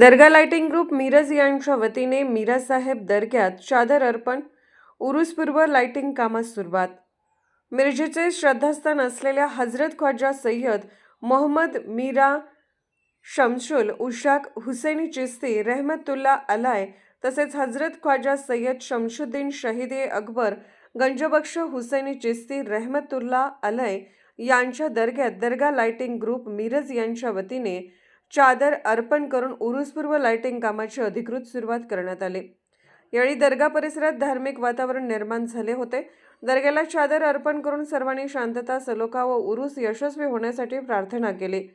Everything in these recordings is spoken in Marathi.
दर्गा लाइटिंग ग्रुप मिरज यांच्या वतीने मिरासाहेब दर्ग्यात चादर अर्पण उरुसपूर्व लाइटिंग कामास सुरुवात. मिरजेचे श्रद्धास्थान असलेल्या हजरत ख्वाजा सय्यद मोहम्मद मीरा शमशुल उशाक हुसेनी चिस्ती रहमतुल्ला अलाय तसेच हजरत ख्वाजा सय्यद शमशुद्दीन शहीदे अकबर गंजबक्ष हुसेनी चिस्ती रहमतुल्ला अलय यांच्या दर्ग्यात दर्गा लाइटिंग ग्रुप मिरज यांच्या वतीने चादर अर्पण करून उरुसपूर्व लाइटिंग कामाची अधिकृत सुरुवात करण्यात आली. यावेळी दर्गा परिसरात धार्मिक वातावरण निर्माण झाले होते. दर्ग्याला चादर अर्पण करून सर्वांनी शांतता सलोखा व उरुस यशस्वी होण्यासाठी प्रार्थना केली.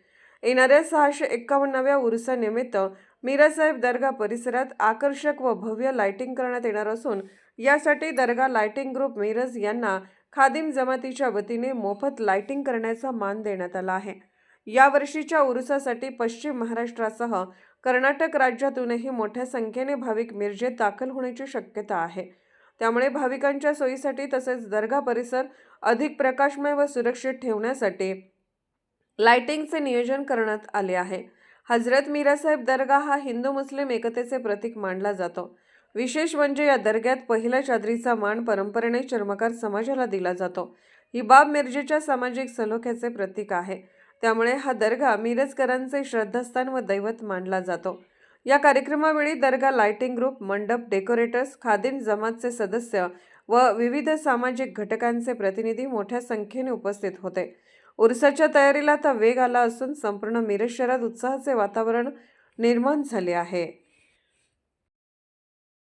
येणाऱ्या सहाशे एक्कावन्नाव्या उरुसानिमित्त मीरासाहेब दर्गा परिसरात आकर्षक व भव्य लाइटिंग करण्यात येणार असून यासाठी दर्गा लाइटिंग ग्रुप मिरज यांना खादिम जमातीच्या वतीने मोफत लाइटिंग करण्याचा मान देण्यात आला आहे. यावर्षीच्या उरुसासाठी पश्चिम महाराष्ट्रासह कर्नाटक राज्यातूनही मोठ्या संख्येने भाविक मिरजेत दाखल होण्याची शक्यता आहे. त्यामुळे भाविकांच्या सोयीसाठी तसेच दर्गा परिसर अधिक प्रकाशमय व सुरक्षित ठेवण्यासाठी लाइटिंगचे नियोजन करण्यात आले आहे. हजरत मीरासाहेब दर्गा हा हिंदू मुस्लिम एकतेचे प्रतीक मानला जातो. विशेष म्हणजे या दर्ग्यात पहिल्या चादरीचा मान परंपरेने चर्मकार समाजाला दिला जातो. ही बाब मिरजेच्या सामाजिक सलोख्याचे प्रतीक आहे. त्यामुळे हा दर्गा मिरजकरांचे श्रद्धास्थान व दैवत मानला जातो. या कार्यक्रमावेळी दर्गा लाइटिंग ग्रुप मंडप डेकोरेटर्स खादिन जमातचे सदस्य व विविध सामाजिक घटकांचे प्रतिनिधी मोठ्या संख्येने उपस्थित होते. उरसाच्या तयारीला आता वेग आला असून संपूर्ण मिरज शहरात उत्साहाचे वातावरण निर्माण झाले आहे.